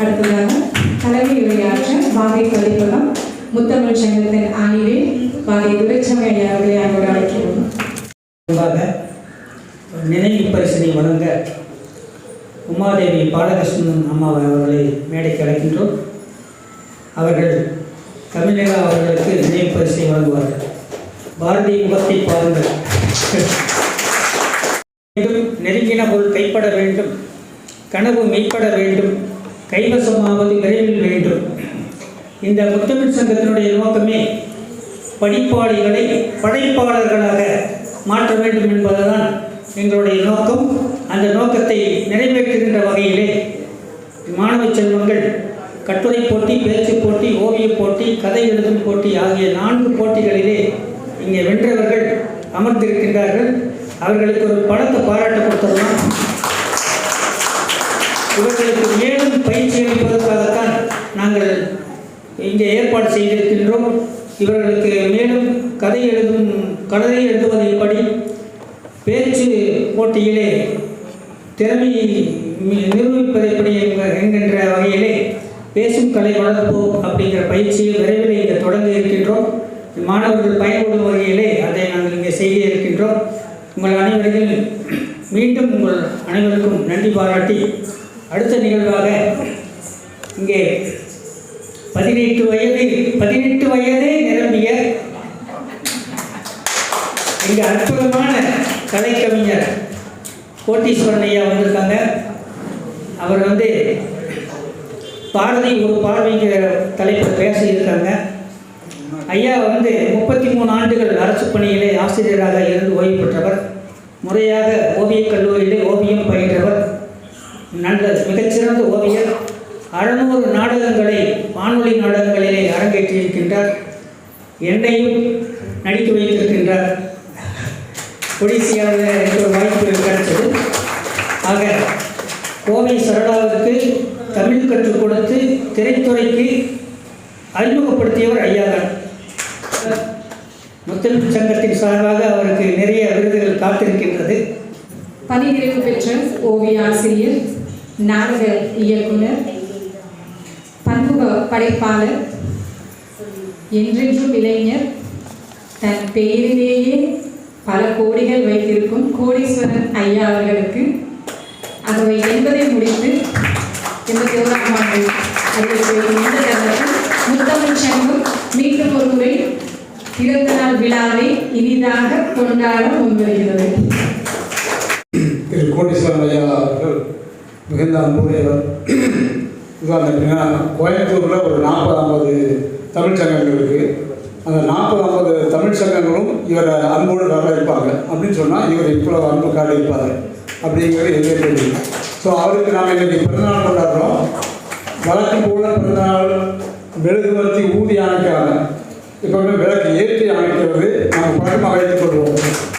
அடுத்ததாக தலைமை உரையாற்ற பாகை பதிப்பகம் முத்தமிழ் சங்கத்தின் அணிவே பாகை துரைச்சமை உரையாக அழைக்கிறோம் நினைவு பரிசனை வழங்க உமாதேவி பாலகிருஷ்ணன் அம்மா அவர்களை மேடைக்கு அழைக்கின்றோம். அவர்கள் தமிழக அவர்களுக்கு நினைவு பரிசை வழங்குவார்கள். பாரதி முகத்தை பாருங்கள். நெருங்கின பொருள் கைப்பட வேண்டும். கனவு மெய்ப்பட வேண்டும். கைவசமாவது விரைவில் வேண்டும். இந்த முத்தமிழ் சங்கத்தினுடைய நோக்கமே படிப்பாளிகளை படைப்பாளர்களாக மாற்ற வேண்டும் என்பதுதான் எங்களுடைய நோக்கம். அந்த நோக்கத்தை நிறைவேற்றுகின்ற வகையிலே மாணவ செல்வங்கள் கட்டுரை போட்டி பேச்சு போட்டி ஓவியப் போட்டி கதை எழுதும் போட்டி ஆகிய நான்கு போட்டிகளிலே இங்கே வென்றவர்கள் அமர்ந்திருக்கின்றார்கள். அவர்களுக்கு ஒரு படத்தை பாராட்ட கொடுத்துடலாம் இவர்களுக்கு மேலும் பயிற்சி அளிப்பதற்காகத்தான் நாங்கள் இங்கே ஏற்பாடு செய்திருக்கின்றோம். இவர்களுக்கு மேலும் கதை எழுதும் கதை எழுதுவது படி பேச்சு போட்டியிலே திறமையை மி- நிரூபிப்பது என்கின்ற வகையிலே பேசும் கலை வளர்ப்போம் அப்படிங்கிற பயிற்சியை விரைவில் இங்கே தொடங்க இருக்கின்றோம். மாணவர்கள் பயன்படும் வகையிலே அதை நாங்கள் இங்கே செய்ய இருக்கின்றோம். உங்கள் அனைவரையும் மீண்டும் உங்கள் அனைவருக்கும் நன்றி பாராட்டி அடுத்த நிகழ்வாக இங்கே பதினெட்டு வயது பதினெட்டு வயதே நிரம்பிய இங்கே அற்புதமான கலைக்கவிஞர் கோட்டீஸ்வரன் ஐயா வந்திருக்காங்க. அவர் வந்து பாரதி ஒரு பார்வைங்கிற தலைப்பில் பேசியிருக்காங்க. ஐயா வந்து முப்பத்தி மூணு ஆண்டுகள் அரசு பணியிலே ஆசிரியராக இருந்து ஓய்வு பெற்றவர். முறையாக ஓவியக் கல்லூரியிலே ஓவியம் பயின்றவர். நல்லது மிகச்சிறந்த ஓவியர் அறுநூறு நாடகங்களை வானொலி நாடகங்களிலே அரங்கேற்றியிருக்கின்றார். என்னையும் நடிக்க வைத்திருக்கின்றார். ஒடிசியாவில் எனக்கு ஒரு வாய்ப்பு கிடைச்சது ஆக கோவை சரளாவுக்கு தமிழ் கற்றுக் கொடுத்து திரைத்துறைக்கு அறிமுகப்படுத்தியவர் ஐயாதான் முத்தமிழ் சங்கத்தின் சார்பாக அவருக்கு நிறைய விருதுகள் காத்திருக்கின்றது. பணி நிறைவு பெற்ற ஓவிய ஆசிரியர் நாடக இயக்குனர் பண்பு படைப்பாளர் என்றென்றும் இளைஞர் தன் பெயரிலேயே பல கோடிகள் வைத்திருக்கும் கோடீஸ்வரன் ஐயா அவர்களுக்கு அவை என்பதை முடித்து எண்பத்தி ஓராம் ஆண்டு முத்தமிழ் சங்கம் மீண்டும் ஒரு முறை பிறந்த நாள் விழாவை இனிதாக கொண்டாட முன்வருகிறது. கோடீஸ்வரன் ஐயா அவர்கள் மிகுந்த அன்புடையவர் இதுதான் கோயம்புத்தூரில் ஒரு நாற்பது ஐம்பது தமிழ் சங்கங்கள் இருக்குது அந்த நாற்பது ஐம்பது தமிழ் சங்கங்களும் இவரை அன்போடு வரவேற்பாங்க. அப்படின்னு சொன்னால் இவர் இவ்வளோ அன்பு காட்டியிருப்பார். அப்படிங்கிறது எங்கே தெரியும். ஸோ அவருக்கு நாம் இன்னைக்கு பிறந்தநாள் கொண்டாடுறோம். வழக்கம் போல பிறந்தநாள் மெழுகுவர்த்தி ஊதி அணைக்கிறாங்க இப்போ விளக்கு ஏற்றி அணைக்கிறது நாங்கள் பழக்கமாக வைத்துக் கொள்வோம்.